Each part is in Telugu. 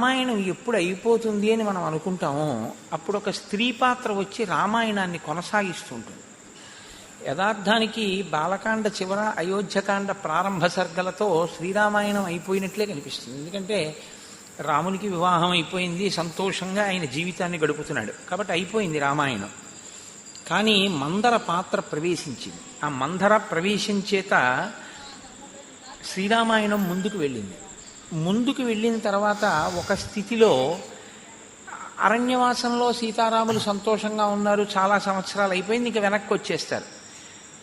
రామాయణం ఎప్పుడు అయిపోతుంది అని మనం అనుకుంటామో అప్పుడు ఒక స్త్రీ పాత్ర వచ్చి రామాయణాన్ని కొనసాగిస్తుంటుంది. యథార్థానికి బాలకాండ చివర అయోధ్యకాండ ప్రారంభ సర్గలతో శ్రీరామాయణం అయిపోయినట్లే కనిపిస్తుంది. ఎందుకంటే రామునికి వివాహం అయిపోయింది సంతోషంగా ఆయన జీవితాన్ని గడుపుతున్నాడు. కాబట్టి అయిపోయింది రామాయణం. కానీ మందర పాత్ర ప్రవేశించింది. ఆ మందర ప్రవేశం చేత శ్రీరామాయణం ముందుకు వెళ్ళింది. ముందుకు వెళ్ళిన తర్వాత ఒక స్థితిలో అరణ్యవాసంలో సీతారాములు సంతోషంగా ఉన్నారు చాలా సంవత్సరాలు అయిపోయింది ఇంకా వెనక్కి వచ్చేస్తారు.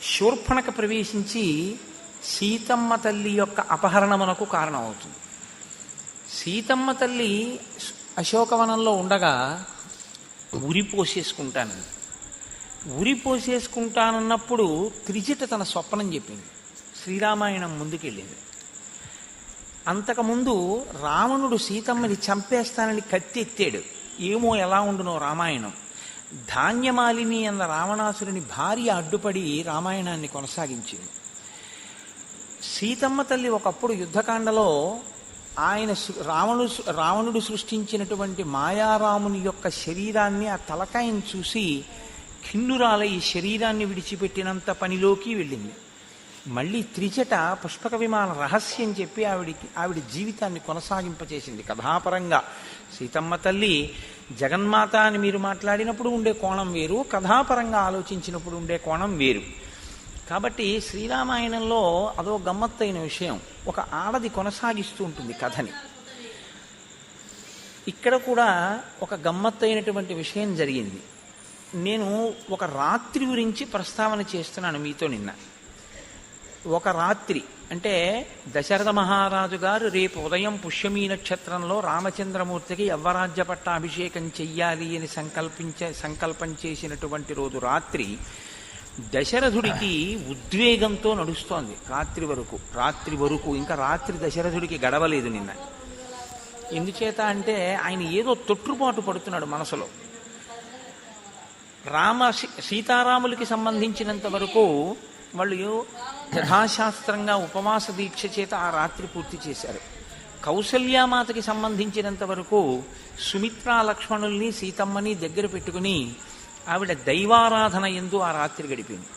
శూర్పణకు ప్రవేశించి సీతమ్మ తల్లి యొక్క అపహరణమునకు కారణమవుతుంది. సీతమ్మ తల్లి అశోకవనంలో ఉండగా ఉరి పోసేసుకుంటాను ఉరి పోసేసుకుంటానన్నప్పుడు త్రిజిట తన స్వప్నం చెప్పింది. శ్రీరామాయణం ముందుకెళ్ళింది. అంతకుముందు రావణుడు సీతమ్మని చంపేస్తానని కత్తెత్తాడు. ఏమో ఎలా ఉండునో రామాయణం. ధాన్యమాలిని అన్న రావణాసురుని భార్య అడ్డుపడి రామాయణాన్ని కొనసాగించింది. సీతమ్మ తల్లి ఒకప్పుడు యుద్ధకాండలో ఆయన రావణు రావణుడు సృష్టించినటువంటి మాయారాముని యొక్క శరీరాన్ని ఆ తలకాయని చూసి ఖిన్నురాల ఈ శరీరాన్ని విడిచిపెట్టినంత పనిలోకి వెళ్ళింది. మళ్ళీ త్రిచట పుష్పక విమాన రహస్యం చెప్పి ఆవిడికి ఆవిడ జీవితాన్ని కొనసాగింపచేసింది కథాపరంగా. సీతమ్మ తల్లి జగన్మాత అని మీరు మాట్లాడినప్పుడు ఉండే కోణం వేరు కథాపరంగా ఆలోచించినప్పుడు ఉండే కోణం వేరు. కాబట్టి శ్రీరామాయణంలో అదో గమ్మత్తైన విషయం ఒక ఆడది కొనసాగిస్తూ ఉంటుంది కథని. ఇక్కడ కూడా ఒక గమ్మత్తైనటువంటి విషయం జరిగింది. నేను ఒక రాత్రి గురించి ప్రస్తావన చేస్తున్నాను మీతో నిన్న. ఒక రాత్రి అంటే దశరథ మహారాజు గారు రేపు ఉదయం పుష్యమీ నక్షత్రంలో రామచంద్రమూర్తికి యవ్వరాజ్య పట్టాభిషేకం చెయ్యాలి అని సంకల్పించే సంకల్పం చేసినటువంటి రోజు రాత్రి దశరథుడికి ఉద్వేగంతో నడుస్తోంది రాత్రి వరకు రాత్రి వరకు. ఇంకా రాత్రి దశరథుడికి గడవలేదు నిన్న. ఎందుచేత అంటే ఆయన ఏదో తొట్టుపాటు పడుతున్నాడు మనసులో. రామ సీ- సీతారాములకి సంబంధించినంత వరకు వాళ్ళు యథాశాస్త్రంగా ఉపవాస దీక్ష చేత ఆ రాత్రి పూర్తి చేశారు. కౌసల్యామాతకి సంబంధించినంత వరకు సుమిత్రా లక్ష్మణుల్ని సీతమ్మని దగ్గర పెట్టుకుని ఆవిడ దైవారాధన ఎందు ఆ రాత్రి గడిపింది.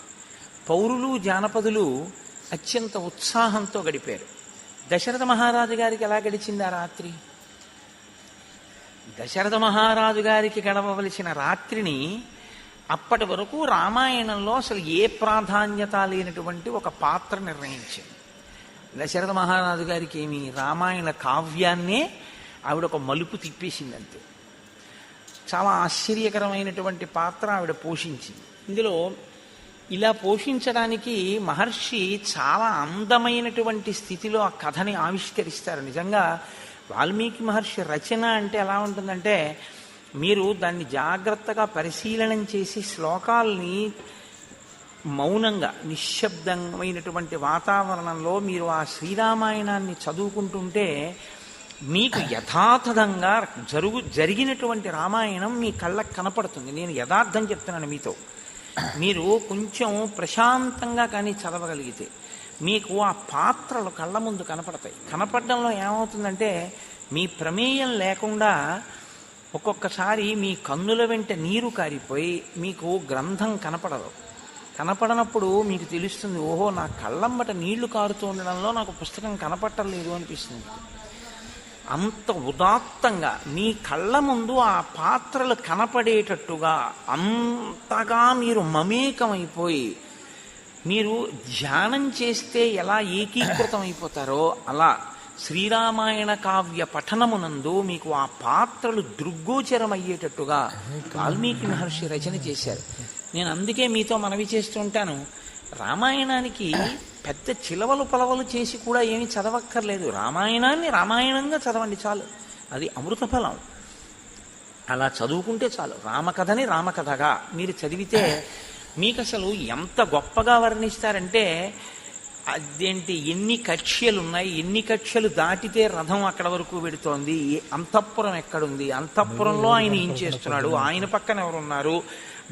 పౌరులు జానపదులు అత్యంత ఉత్సాహంతో గడిపారు. దశరథ మహారాజు గారికి ఎలా గడిచింది ఆ రాత్రి? దశరథ మహారాజు గారికి గడవవలసిన రాత్రిని అప్పటి వరకు రామాయణంలో అసలు ఏ ప్రాధాన్యత లేనటువంటి ఒక పాత్ర నిర్ణయించింది. దశరథ మహారాజు గారికి ఏమి రామాయణ కావ్యాన్నే ఆవిడ ఒక మలుపు తిప్పేసింది అంతే చాలా ఆశ్చర్యకరమైనటువంటి పాత్ర ఆవిడ పోషించింది. ఇందులో ఇలా పోషించడానికి మహర్షి చాలా అందమైనటువంటి స్థితిలో ఆ కథని ఆవిష్కరిస్తారు. నిజంగా వాల్మీకి మహర్షి రచన అంటే ఎలా ఉంటుందంటే మీరు దాన్ని జాగ్రత్తగా పరిశీలనం చేసి శ్లోకాల్ని మౌనంగా నిశ్శబ్దమైనటువంటి వాతావరణంలో మీరు ఆ శ్రీరామాయణాన్ని చదువుకుంటుంటే మీకు యథాతథంగా జరుగు జరిగినటువంటి రామాయణం మీ కళ్ళకు కనపడుతుంది. నేను యథార్థం చెప్తున్నాను మీతో. మీరు కొంచెం ప్రశాంతంగా కానీ చదవగలిగితే మీకు ఆ పాత్రలు కళ్ళ ముందు కనపడతాయి. కనపడడంలో ఏమవుతుందంటే మీ ప్రమేయం లేకుండా ఒక్కొక్కసారి మీ కన్నుల వెంట నీరు కారిపోయి మీకు గ్రంథం కనపడదు. కనపడనప్పుడు మీకు తెలుస్తుంది ఓహో నా కళ్ళమ్మట నీళ్ళు కారుతూ ఉండడంలో నాకు పుస్తకం కనపట్టలేదు అనిపిస్తుంది. అంత ఉదాత్తంగా మీ కళ్ళ ముందు ఆ పాత్రలు కనపడేటట్టుగా అంతగా మీరు మమేకమైపోయి మీరు ధ్యానం చేస్తే ఎలా ఏకీకృతం అయిపోతారో అలా శ్రీరామాయణ కావ్య పఠనమునందు మీకు ఆ పాత్రలు దృగ్గోచరమయ్యేటట్టుగా వాల్మీకి మహర్షి రచన చేశారు. నేను అందుకే మీతో మనవి చేస్తుంటాను రామాయణానికి పెద్ద చిలవలు పొలవలు చేసి కూడా ఏమీ చదవక్కర్లేదు. రామాయణాన్ని రామాయణంగా చదవండి చాలు. అది అమృత ఫలం. అలా చదువుకుంటే చాలు. రామకథని రామకథగా మీరు చదివితే మీకు అసలు ఎంత గొప్పగా వర్ణిస్తారంటే అదేంటి ఎన్ని కక్ష్యలు ఉన్నాయి ఎన్ని కక్ష్యలు దాటితే రథం అక్కడ వరకు పెడుతోంది అంతఃపురం ఎక్కడుంది అంతఃపురంలో ఆయన ఏం చేస్తున్నాడు ఆయన పక్కన ఎవరున్నారు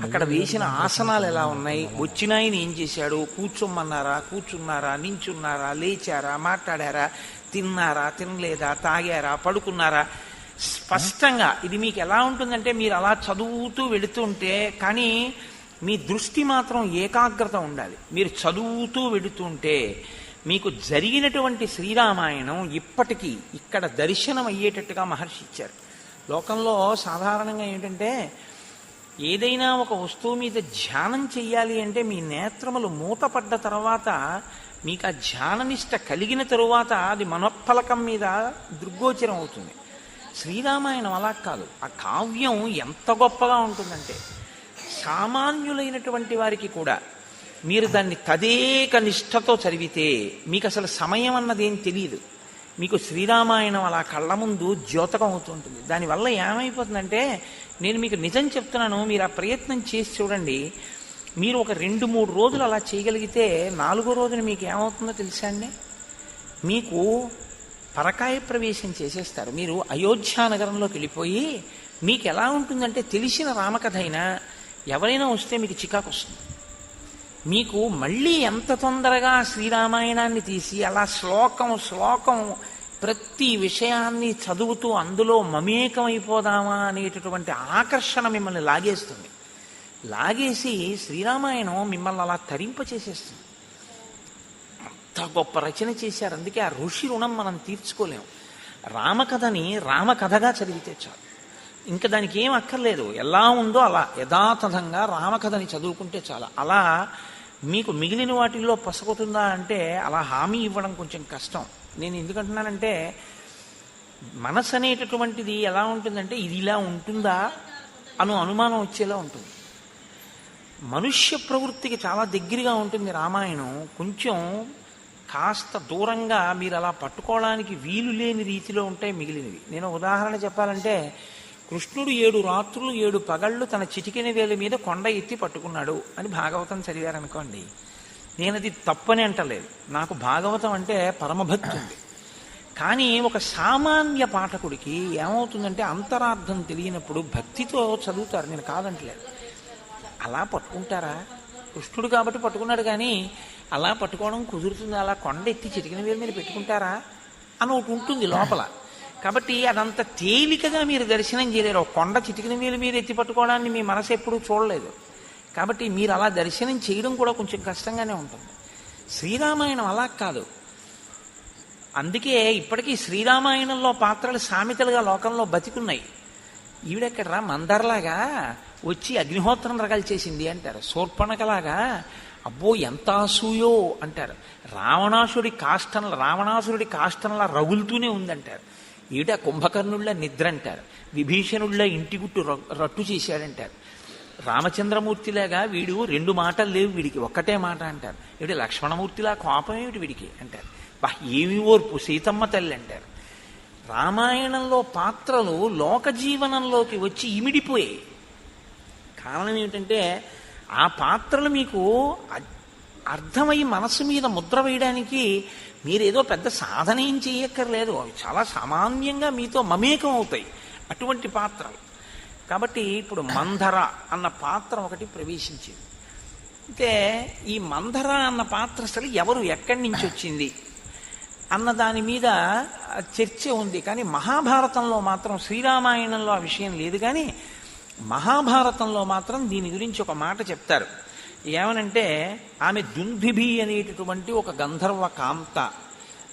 అక్కడ వేసిన ఆసనాలు ఎలా ఉన్నాయి వచ్చిన ఆయన ఏం చేశాడు కూర్చోమన్నారా కూర్చున్నారా నించున్నారా లేచారా మాట్లాడారా తిన్నారా తినలేదా తాగారా పడుకున్నారా? స్పష్టంగా ఇది మీకు ఎలా ఉంటుందంటే మీరు అలా చదువుతూ వెళుతుంటే కానీ మీ దృష్టి మాత్రం ఏకాగ్రత ఉండాలి. మీరు చదువుతూ వెడుతుంటే మీకు జరిగినటువంటి శ్రీరామాయణం ఇప్పటికీ ఇక్కడ దర్శనం అయ్యేటట్టుగా మహర్షి ఇచ్చారు. లోకంలో సాధారణంగా ఏంటంటే ఏదైనా ఒక వస్తువు మీద ధ్యానం చెయ్యాలి అంటే మీ నేత్రములు మూతపడ్డ తర్వాత మీకు ఆ ధ్యాననిష్ట కలిగిన తరువాత అది మనోఫలకం మీద దృగ్గోచరం అవుతుంది. శ్రీరామాయణం అలా కాదు. ఆ కావ్యం ఎంత గొప్పగా ఉంటుందంటే సామాన్యులైనటువంటి వారికి కూడా మీరు దాన్ని తదేక నిష్ఠతో చదివితే మీకు అసలు సమయం అన్నది ఏం తెలియదు మీకు శ్రీరామాయణం అలా కళ్ళ ముందు ద్యోతకం అవుతుంటుంది దానివల్ల ఏమైపోతుందంటే నేను మీకు నిజం చెప్తున్నాను మీరు ఆ ప్రయత్నం చేసి చూడండి. మీరు ఒక రెండు మూడు రోజులు అలా చేయగలిగితే నాలుగో రోజున మీకు ఏమవుతుందో తెలుసా అండి? మీకు పరకాయ ప్రవేశం చేసేస్తారు. మీరు అయోధ్యా నగరంలోకి వెళ్ళిపోయి మీకు ఎలా ఉంటుందంటే తెలిసిన రామకథ అయినా ఎవరైనా వస్తే మీకు చికాకు వస్తుంది మీకు మళ్ళీ ఎంత తొందరగా శ్రీరామాయణాన్ని తీసి అలా శ్లోకం శ్లోకం ప్రతి విషయాన్ని చదువుతూ అందులో మమేకమైపోదామా అనేటటువంటి ఆకర్షణ మిమ్మల్ని లాగేస్తుంది. లాగేసి శ్రీరామాయణం మిమ్మల్ని అలా తరింప చేసేస్తుంది అంత గొప్ప రచన చేశారు. అందుకే ఆ ఋషి రుణం మనం తీర్చుకోలేం. రామకథని రామకథగా చదివితే చాలు. ఇంకా దానికి ఏం అక్కర్లేదు. ఎలా ఉందో అలా. యథాతథంగా రామకథని చదువుకుంటే చాలా. అలా మీకు మిగిలిన వాటిల్లో పసగుతుందా అంటే అలా హామీ ఇవ్వడం కొంచెం కష్టం. నేను ఎందుకంటున్నానంటే మనసు అనేటటువంటిది ఎలా ఉంటుందంటే ఇది ఇలా ఉంటుందా అను అనుమానం వచ్చేలా ఉంటుంది. మనుష్య ప్రవృత్తికి చాలా దగ్గరగా ఉంటుంది రామాయణం. కొంచెం కాస్త దూరంగా మీరు అలా పట్టుకోవడానికి వీలు లేని రీతిలో ఉంటాయి మిగిలినవి. నేను ఉదాహరణ చెప్పాలంటే కృష్ణుడు ఏడు రాత్రులు ఏడు పగళ్ళు తన చిటికిన వేల మీద కొండ ఎత్తి పట్టుకున్నాడు అని భాగవతం చదివారనుకోండి. నేను అది తప్పని అంటలేదు. నాకు భాగవతం అంటే పరమభక్తి ఉంది. కానీ ఒక సామాన్య పాఠకుడికి ఏమవుతుందంటే అంతరార్థం తెలియనప్పుడు భక్తితో చదువుతారు. నేను కాదంటలేదు. అలా పట్టుకుంటారా? కృష్ణుడు కాబట్టి పట్టుకున్నాడు కానీ అలా పట్టుకోవడం కుదురుతుంది? అలా కొండ ఎత్తి చిటికిన వేలు మీద పెట్టుకుంటారా? అని ఒకటి ఉంటుంది లోపల. కాబట్టి అదంత తేలికగా మీరు దర్శనం చేయలేరు. కొండ చిటికిన వేలు మీద ఎత్తి పట్టుకోవడాన్ని మీ మనసు ఎప్పుడూ చూడలేదు. కాబట్టి మీరు అలా దర్శనం చేయడం కూడా కొంచెం కష్టంగానే ఉంటుంది. శ్రీరామాయణం అలా కాదు. అందుకే ఇప్పటికీ శ్రీరామాయణంలో పాత్రలు సామెతలుగా లోకంలో బతికున్నాయి. ఈవిడెక్కడరా? మందర్లాగా వచ్చి అగ్నిహోత్రం రకాలు చేసింది అంటారు. శూర్పణకలాగా అబ్బో ఎంత అసూయో అంటారు. రావణాసుడి కాష్టంలో రావణాసురుడి కాష్టంలా రగులుతూనే ఉందంటారు. ఈడ కుంభకర్ణుళ్ళ నిద్ర అంటారు విభీషణుళ్ళ ఇంటి గుట్టు ర- రట్టు చేశాడంటారు. రామచంద్రమూర్తిలాగా వీడు రెండు మాటలు లేవు వీడికి ఒక్కటే మాట అంటారు. ఏమిటి లక్ష్మణమూర్తిలా కోపం ఏమిటి వీడికి అంటారు. బా ఏమి ఓర్పు? సీతమ్మ తల్లి అంటారు. రామాయణంలో పాత్రలు లోక జీవనంలోకి వచ్చి ఇమిడిపోయాయి. కారణం ఏమిటంటే ఆ పాత్రలు మీకు అర్థమై మనసు మీద ముద్ర వేయడానికి మీరేదో పెద్ద సాధన ఏం చేయక్కర్లేదు. అవి చాలా సామాన్యంగా మీతో మమేకం అవుతాయి. అటువంటి పాత్రలు. కాబట్టి ఇప్పుడు మంధర అన్న పాత్ర ఒకటి ప్రవేశించింది. అయితే ఈ మంధర అన్న పాత్ర అసలు ఎవరు ఎక్కడి నుంచి వచ్చింది? అన్న దాని మీద చర్చ ఉంది. కానీ మహాభారతంలో మాత్రం శ్రీరామాయణంలో ఆ విషయం లేదు. కానీ మహాభారతంలో మాత్రం దీని గురించి ఒక మాట చెప్తారు. ఏమనంటే ఆమె దుందుభి అనేటటువంటి ఒక గంధర్వ కాంత.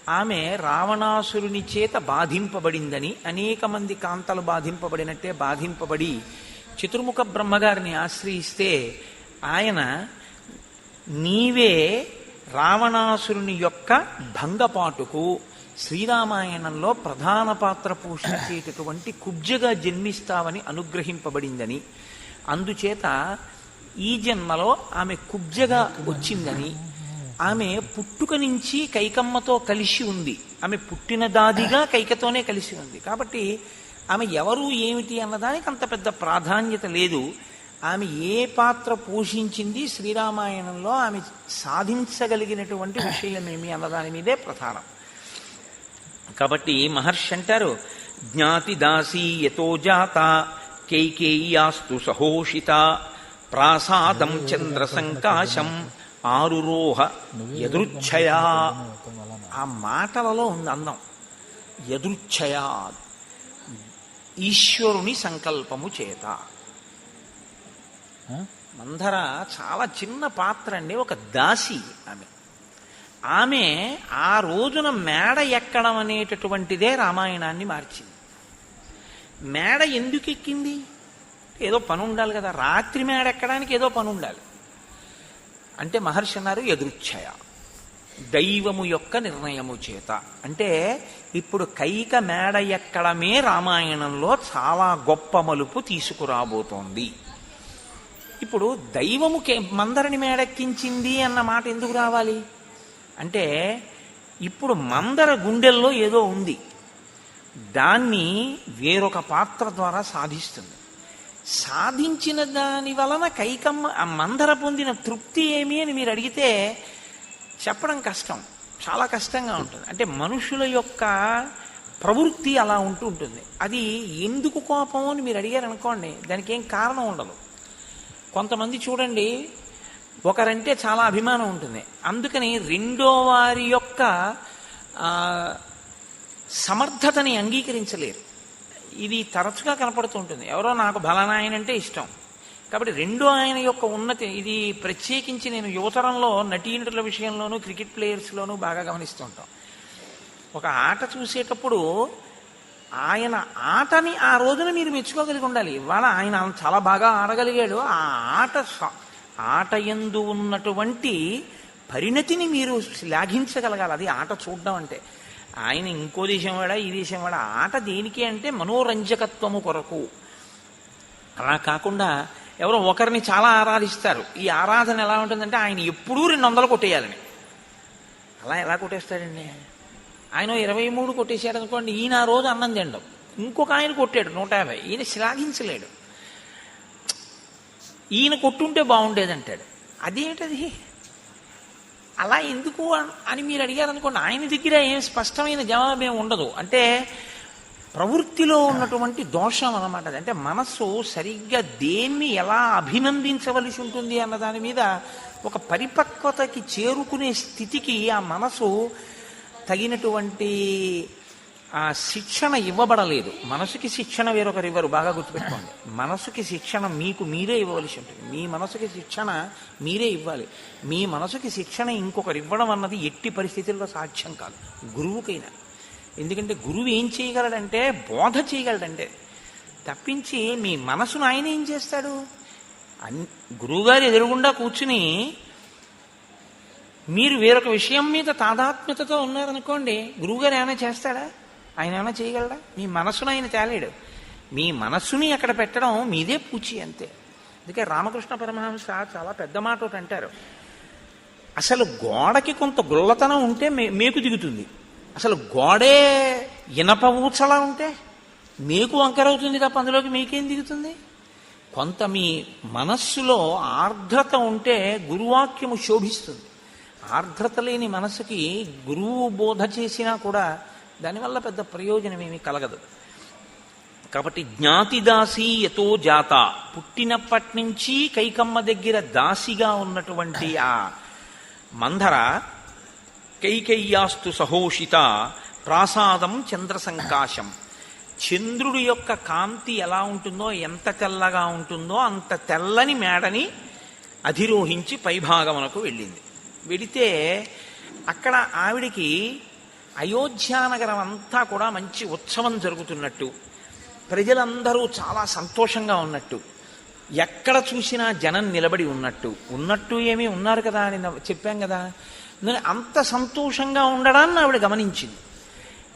ఆమె రావణాసురుని చేత బాధింపబడిందని అనేక మంది కాంతలు బాధింపబడినట్టే బాధింపబడి చతుర్ముఖ బ్రహ్మగారిని ఆశ్రయిస్తే ఆయన నీవే రావణాసురుని యొక్క భంగపాటుకు శ్రీరామాయణంలో ప్రధాన పాత్ర పోషించేటటువంటి కుబ్జగా జన్మిస్తావని అనుగ్రహింపబడిందని. అందుచేత ఈ జన్మలో ఆమె కుబ్జగా వచ్చిందని ఆమె పుట్టుక నుంచి కైకమ్మతో కలిసి ఉంది. ఆమె పుట్టిన దాదిగా కైకతోనే కలిసి ఉంది. కాబట్టి ఆమె ఎవరు ఏమిటి అన్నదానికి అంత పెద్ద ప్రాధాన్యత లేదు. ఆమె ఏ పాత్ర పోషించింది శ్రీరామాయణంలో ఆమె సాధించగలిగినటువంటి విషయమేమి అన్నదాని మీదే ప్రధానం. కాబట్టి మహర్షి అంటారు జ్ఞాతి దాసీ యతో జాత కైకేయాస్తు సహోషిత ప్రాసాదం చంద్ర సంకాశం ఆరురోహ ఎదురుచ్ఛయా ఆ మాటలలో ఉంది అందం. ఎదురుచ్ఛయా ఈశ్వరుని సంకల్పము చేత. మందర చాలా చిన్న పాత్ర అండి ఒక దాసి ఆమె. ఆమె ఆ రోజున మేడ ఎక్కడం అనేటటువంటిదే రామాయణాన్ని మార్చింది. మేడ ఎందుకు ఎక్కింది ఏదో పని ఉండాలి కదా. రాత్రి మేడ ఎక్కడానికి ఏదో పని ఉండాలి. అంటే మహర్షి అన్నారు ఎదురుచ్ఛయ దైవము యొక్క నిర్ణయము చేత. అంటే ఇప్పుడు కైక మేడ ఎక్కడమే రామాయణంలో చాలా గొప్ప మలుపు తీసుకురాబోతోంది. ఇప్పుడు దైవము మందరిని మందరని మేడెక్కించింది అన్న మాట ఎందుకు రావాలి? అంటే ఇప్పుడు మందర గుండెల్లో ఏదో ఉంది. దాన్ని వేరొక పాత్ర ద్వారా సాధిస్తుంది. సాధించిన దాని వలన కైకమ్మ ఆ మందర పొందిన తృప్తి ఏమి అని మీరు అడిగితే చెప్పడం కష్టం. చాలా కష్టంగా ఉంటుంది. అంటే మనుషుల యొక్క ప్రవృత్తి అలా ఉంటూ ఉంటుంది. అది ఎందుకు కోపం అని మీరు అడిగారు అనుకోండి దానికి ఏం కారణం ఉండదు. కొంతమంది చూడండి ఒకరంటే చాలా అభిమానం ఉంటుంది. అందుకని రెండో వారి యొక్క సమర్థతని అంగీకరించలేరు. ఇది తరచుగా కనపడుతూ ఉంటుంది. ఎవరో నాకు బలనాయన అంటే ఇష్టం. కాబట్టి రెండో ఆయన యొక్క ఉన్నతి ఇది ప్రత్యేకించి నేను యువతరంలో నటీనటుల విషయంలోనూ క్రికెట్ ప్లేయర్స్లోనూ బాగా గమనిస్తూ ఉంటాం. ఒక ఆట చూసేటప్పుడు ఆయన ఆటని ఆ రోజున మీరు మెచ్చుకోగలిగి ఉండాలి. ఇవాళ ఆయన చాలా బాగా ఆడగలిగాడు. ఆ ఆట ఆట ఎందు ఉన్నటువంటి పరిణతిని మీరు శ్లాఘించగలగాలి. అది ఆట చూడడం అంటే. ఆయన ఇంకో దేశం వాడా ఈ దేశం వాడా? ఆట దేనికి అంటే మనోరంజకత్వము కొరకు. అలా కాకుండా ఎవరో ఒకరిని చాలా ఆరాధిస్తారు. ఈ ఆరాధన ఎలా ఉంటుందంటే ఆయన ఎప్పుడూ రెండు వందలు కొట్టేయాలని. అలా ఎలా కొట్టేస్తాడండి? ఆయన ఇరవై మూడు కొట్టేశాడు అనుకోండి ఈయన ఆ రోజు అన్నం తినడం. ఇంకొక ఆయన కొట్టాడు నూట యాభై. ఈయన శ్లాఘించలేడు. ఈయన కొట్టుంటే బాగుండేదంటాడు. అదేంటది? అలా ఎందుకు అని మీరు అడిగారు అనుకోండి ఆయన దగ్గర ఏం స్పష్టమైన జవాబేం ఉండదు. అంటే ప్రవృత్తిలో ఉన్నటువంటి దోషం అనమాట అంటే మనస్సు సరిగ్గా దేన్ని ఎలా అభినందించవలసి ఉంటుంది అన్న దాని మీద ఒక పరిపక్వతకి చేరుకునే స్థితికి ఆ మనసు తగినటువంటి ఆ శిక్షణ ఇవ్వబడలేదు. మనసుకి శిక్షణ వేరొకరు ఇవ్వరు. బాగా గుర్తుపెట్టుకోండి. మనసుకి శిక్షణ మీకు మీరే ఇవ్వవలసి ఉంటుంది. మీ మనసుకి శిక్షణ మీరే ఇవ్వాలి. మీ మనసుకి శిక్షణ ఇంకొకరు ఇవ్వడం అన్నది ఎట్టి పరిస్థితుల్లో సాధ్యం కాదు. గురువుకైనా. ఎందుకంటే గురువు ఏం చేయగలడంటే బోధ చేయగలడంటే. తప్పించి మీ మనసును ఆయన ఏం చేస్తాడు? అన్ గురువుగారు ఎదురుగుండా కూర్చుని మీరు వేరొక విషయం మీద తాదాత్మ్యతతో ఉన్నారనుకోండి గురువుగారు ఏమైనా చేస్తాడా? ఆయన ఏమైనా చేయగలడా? మీ మనసును ఆయన తేలేడు. మీ మనస్సుని అక్కడ పెట్టడం మీదే పూచి అంతే. అందుకే రామకృష్ణ పరమహంస చాలా పెద్ద మాట ఒకటి అంటారు. అసలు గోడకి కొంత గుల్లతనం ఉంటే మే మేకు దిగుతుంది. అసలు గోడే ఇనప ఊచలా ఉంటే మీకు వంకరవుతుంది తప్ప అందులోకి మీకేం దిగుతుంది? కొంత మీ మనస్సులో ఆర్ద్రత ఉంటే గురువాక్యము శోభిస్తుంది. ఆర్ద్రత లేని మనసుకి గురువు బోధ చేసినా కూడా దానివల్ల పెద్ద ప్రయోజనం ఏమీ కలగదు. కాబట్టి జ్ఞాతి దాసి యతో జాత. పుట్టినప్పటి నుంచి కైకమ్మ దగ్గర దాసిగా ఉన్నటువంటి ఆ మంధర కైకయ్యాస్తు సహోషిత ప్రాసాదం చంద్ర సంకాశం చంద్రుడి యొక్క కాంతి ఎలా ఉంటుందో ఎంత తెల్లగా ఉంటుందో అంత తెల్లని మేడని అధిరోహించి పైభాగమునకు వెళ్ళింది. వెడితే అక్కడ ఆవిడికి అయోధ్యానగరం అంతా కూడా మంచి ఉత్సవం జరుగుతున్నట్టు. ప్రజలందరూ చాలా సంతోషంగా ఉన్నట్టు. ఎక్కడ చూసినా జనం నిలబడి ఉన్నట్టు. ఉన్నట్టు ఏమీ ఉన్నారు కదా అని చెప్పాం కదా. అంత సంతోషంగా ఉండడాన్ని ఆవిడ గమనించింది.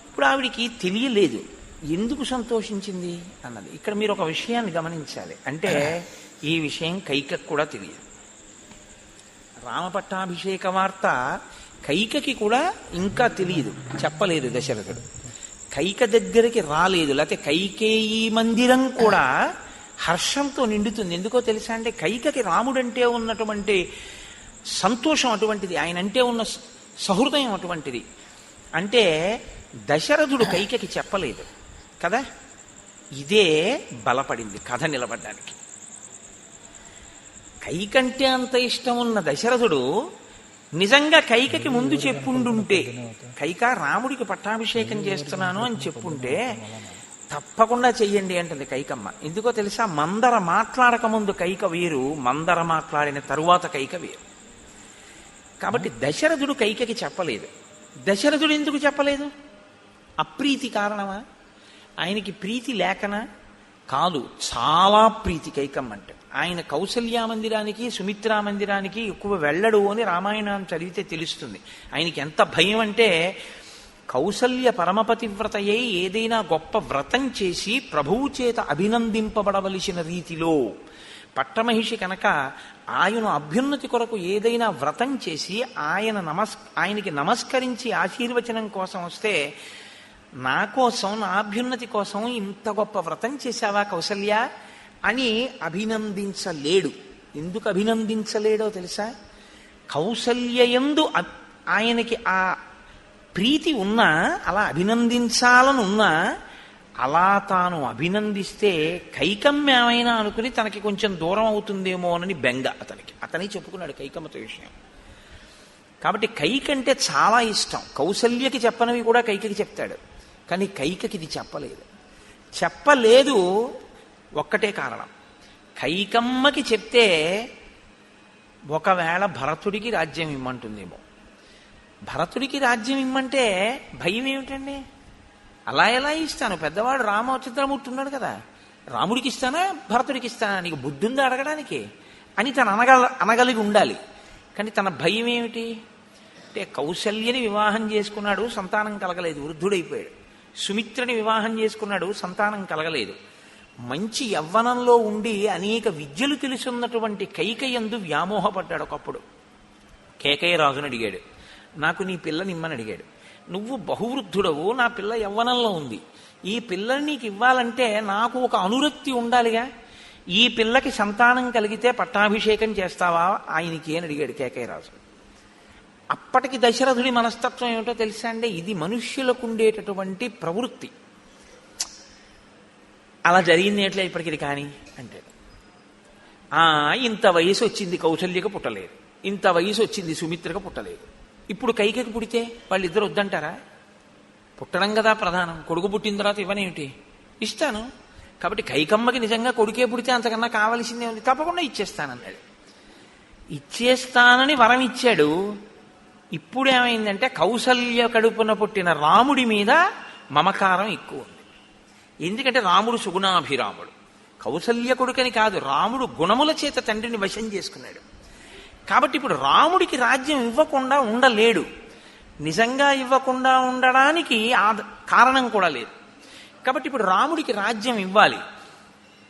ఇప్పుడు ఆవిడికి తెలియలేదు. ఎందుకు సంతోషించింది అన్నది. ఇక్కడ మీరు ఒక విషయాన్ని గమనించాలి. అంటే ఈ విషయం కైకకు కూడా తెలియదు. రామపట్టాభిషేక వార్త కైకకి కూడా ఇంకా తెలియదు చెప్పలేదు దశరథుడు. కైక దగ్గరికి రాలేదు లేకపోతే కైకేయి మందిరం కూడా హర్షంతో నిండుతుంది. ఎందుకో తెలుసా అంటే కైకకి రాముడంటే ఉన్నటువంటి సంతోషం అటువంటిది ఆయన అంటే ఉన్న సహృదయం అటువంటిది. అంటే దశరథుడు కైకకి చెప్పలేదు కదా? ఇదే బలపడింది కథ నిలబడ్డానికి. కైకంటే అంత ఇష్టం ఉన్న దశరథుడు నిజంగా కైకకి ముందు చెప్పుండుంటే కైక రాముడికి పట్టాభిషేకం చేస్తున్నాను అని చెప్పుంటే తప్పకుండా చెయ్యండి అంటుంది కైకమ్మ. ఎందుకో తెలుసా మందర మాట్లాడక ముందు కైక వేరు మందర మాట్లాడిన తరువాత కైక వేరు. కాబట్టి దశరథుడు కైకకి చెప్పలేదు. దశరథుడు ఎందుకు చెప్పలేదు? అప్రీతి కారణమా? ఆయనకి ప్రీతి లేకనా? కాదు చాలా ప్రీతి కైకమ్మ అంటే. ఆయన కౌసల్యా మందిరానికి సుమిత్రా మందిరానికి ఎక్కువ వెళ్ళడు అని రామాయణం చదివితే తెలుస్తుంది. ఆయనకి ఎంత భయం అంటే కౌసల్య పరమపతివ్రతయై ఏదైనా గొప్ప వ్రతం చేసి ప్రభువు చేత అభినందింపబడవలసిన రీతిలో పట్టమహిషి కనుక ఆయన అభ్యున్నతి కొరకు ఏదైనా వ్రతం చేసి ఆయన నమస్ ఆయనకి నమస్కరించి ఆశీర్వచనం కోసం వస్తే నా కోసం నా అభ్యున్నతి కోసం ఇంత గొప్ప వ్రతం చేశావా కౌసల్య? అని అభినందించలేడు. ఎందుకు అభినందించలేడో తెలుసా? కౌసల్యయందు ఆయనకి ఆ ప్రీతి ఉన్నా అలా అభినందించాలని ఉన్నా అలా తాను అభినందిస్తే కైకమ్మ ఏమైనా అనుకుని తనకి కొంచెం దూరం అవుతుందేమో అని బెంగ అతనికి. అతని చెప్పుకున్నాడు కైకమ్మతో విషయం. కాబట్టి కైకంటే చాలా ఇష్టం. కౌసల్యకి చెప్పనవి కూడా కైకకి చెప్తాడు. కానీ కైకకి ఇది చెప్పలేదు. చెప్పలేదు ఒక్కటే కారణం. కైకమ్మకి చెప్తే ఒకవేళ భరతుడికి రాజ్యం ఇమ్మంటుందేమో. భరతుడికి రాజ్యం ఇమ్మంటే భయం ఏమిటండి? అలా ఎలా ఇస్తాను? పెద్దవాడు రామచంద్రమూర్తి ఉన్నాడు కదా. రాముడికి ఇస్తానా? భరతుడికి ఇస్తానా? నీకు బుద్ధి ఉందా అడగడానికి? అని తను అనగల అనగలిగి ఉండాలి. కానీ తన భయం ఏమిటి? అంటే కౌశల్యని వివాహం చేసుకున్నాడు సంతానం కలగలేదు వృద్ధుడైపోయాడు. సుమిత్రని వివాహం చేసుకున్నాడు సంతానం కలగలేదు. మంచి యవ్వనంలో ఉండి అనేక విద్యలు తెలుసున్నటువంటి కైకయందు వ్యామోహపడ్డాడు ఒకప్పుడు. కేకయ్య రాజుని అడిగాడు నాకు నీ పిల్లనిమ్మని అడిగాడు నువ్వు బహువృద్ధుడవు నా పిల్ల యవ్వనంలో ఉంది. ఈ పిల్లని నీకు ఇవ్వాలంటే నాకు ఒక అనురక్తి ఉండాలిగా? ఈ పిల్లకి సంతానం కలిగితే పట్టాభిషేకం చేస్తావా? ఆయనకి అని అడిగాడు కేకయ్య రాజు. అప్పటికి దశరథుడి మనస్తత్వం ఏమిటో తెలుసా అంటే ఇది మనుష్యులకు ఉండేటటువంటి ప్రవృత్తి. అలా జరిగింది ఏట్లే ఇప్పటికి ఇది కానీ? అంటాడు ఇంత వయసు వచ్చింది కౌశల్యకు పుట్టలేదు. ఇంత వయసు వచ్చింది సుమిత్రకు పుట్టలేదు. ఇప్పుడు కైకకి పుడితే వాళ్ళిద్దరు వద్దంటారా? పుట్టడం కదా ప్రధానం. కొడుకు పుట్టిన తర్వాత ఇవ్వనేమిటి? ఇస్తాను. కాబట్టి కైకమ్మకి నిజంగా కొడుకే పుడితే అంతకన్నా కావలసిందే ఉంది తప్పకుండా ఇచ్చేస్తానన్నాడు. ఇచ్చేస్తానని వరం ఇచ్చాడు. ఇప్పుడు ఏమైందంటే కౌసల్య కడుపున పుట్టిన రాముడి మీద మమకారం ఎక్కువ ఉంది. ఎందుకంటే రాముడు సుగుణాభిరాముడు. కౌసల్య కొడుకని కాదు రాముడు గుణముల చేత తండ్రిని వశం చేసుకున్నాడు. కాబట్టి ఇప్పుడు రాముడికి రాజ్యం ఇవ్వకుండా ఉండలేడు. నిజంగా ఇవ్వకుండా ఉండడానికి ఆ కారణం కూడా లేదు. కాబట్టి ఇప్పుడు రాముడికి రాజ్యం ఇవ్వాలి.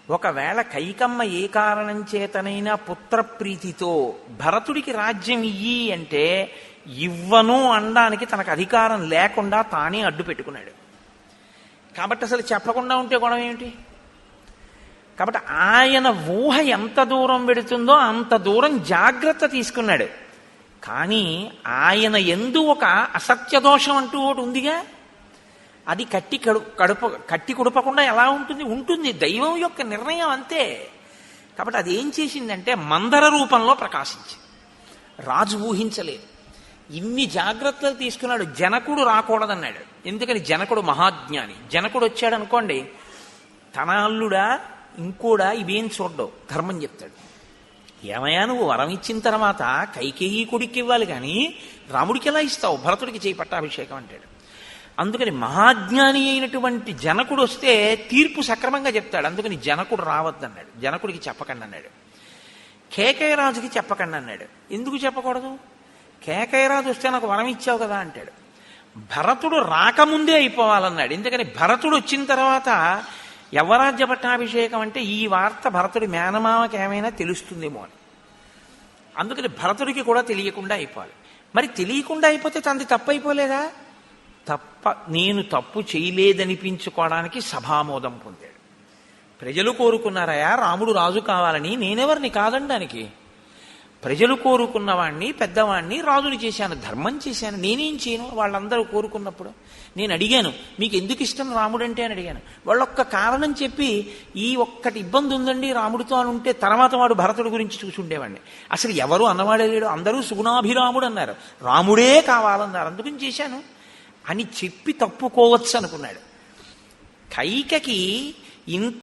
ఒకవేళ కైకమ్మ ఏ కారణం చేతనైనా పుత్రప్రీతితో భరతుడికి రాజ్యం ఇయ్యి అంటే ఇవ్వను అనడానికి తనకు అధికారం లేకుండా తానే అడ్డు పెట్టుకున్నాడు. కాబట్టి అసలు చెప్పకుండా ఉంటే గొడవ ఏమిటి? కాబట్టి ఆయన ఊహ ఎంత దూరం పెడుతుందో అంత దూరం జాగ్రత్త తీసుకున్నాడు. కానీ ఆయన ఎందు ఒక అసత్య దోషం అంటూ ఒకటి ఉందిగా. అది కట్టి కడు కడుప కట్టి కుడపకుండా ఎలా ఉంటుంది? ఉంటుంది. దైవం యొక్క నిర్ణయం అంతే. కాబట్టి అది ఏం చేసిందంటే మందర రూపంలో ప్రకాశించింది. రాజు ఊహించలేదు. ఇన్ని జాగ్రత్తలు తీసుకున్నాడు. జనకుడు రాకూడదన్నాడు. ఎందుకని? జనకుడు మహాజ్ఞాని. జనకుడు వచ్చాడు అనుకోండి తన అల్లుడా ఇంకోడా ఇవేం చూడ్డవు. ధర్మం చెప్తాడు. ఏమయ్యా నువ్వు వరం ఇచ్చిన తర్వాత కైకేయి కొడుక్కి ఇవ్వాలి కానీ రాముడికి ఎలా ఇస్తావు? భరతుడికి చేయి పట్టాభిషేకం అంటాడు. అందుకని మహాజ్ఞాని అయినటువంటి జనకుడు వస్తే తీర్పు సక్రమంగా చెప్తాడు. అందుకని జనకుడు రావద్దన్నాడు. జనకుడికి చెప్పకండి అన్నాడు కేకయరాజుకి చెప్పకండి అన్నాడు ఎందుకు చెప్పకూడదు? కేకయరాజు వస్తే నాకు వరం ఇచ్చావు కదా అంటాడు. భరతుడు రాకముందే అయిపోవాలన్నాడు. ఎందుకని భరతుడు వచ్చిన తర్వాత యవరాజ్య పట్టాభిషేకం అంటే ఈ వార్త భరతుడి మేనమామకి ఏమైనా తెలుస్తుందేమో అని. అందుకని భరతుడికి కూడా తెలియకుండా అయిపోవాలి. మరి తెలియకుండా అయిపోతే తనది తప్పు అయిపోలేదా తప్ప నేను తప్పు చేయలేదనిపించుకోవడానికి సభామోదం పొందాడు. ప్రజలు కోరుకున్నారయా రాముడు రాజు కావాలని నేనెవరిని కాదనడానికి ప్రజలు కోరుకున్నవాణ్ణి పెద్దవాణ్ణి రాజుని చేశాను ధర్మం చేశాను నేనేం చేయను? వాళ్ళందరూ కోరుకున్నప్పుడు నేను అడిగాను మీకు ఎందుకు ఇష్టం రాముడంటే? అని అడిగాను. వాళ్ళొక్క కారణం చెప్పి ఈ ఒక్కటి ఇబ్బంది ఉందండి రాముడితో అని ఉంటే తర్వాత వాడు భరతుడి గురించి చూసుండేవాడిని. అసలు ఎవరు అన్నవాడే లేడు అందరూ సుగుణాభిరాముడు అన్నారు. రాముడే కావాలన్నారు అందుకని చేశాను అని చెప్పి తప్పుకోవచ్చు అనుకున్నాడు. కైకకి ఇంత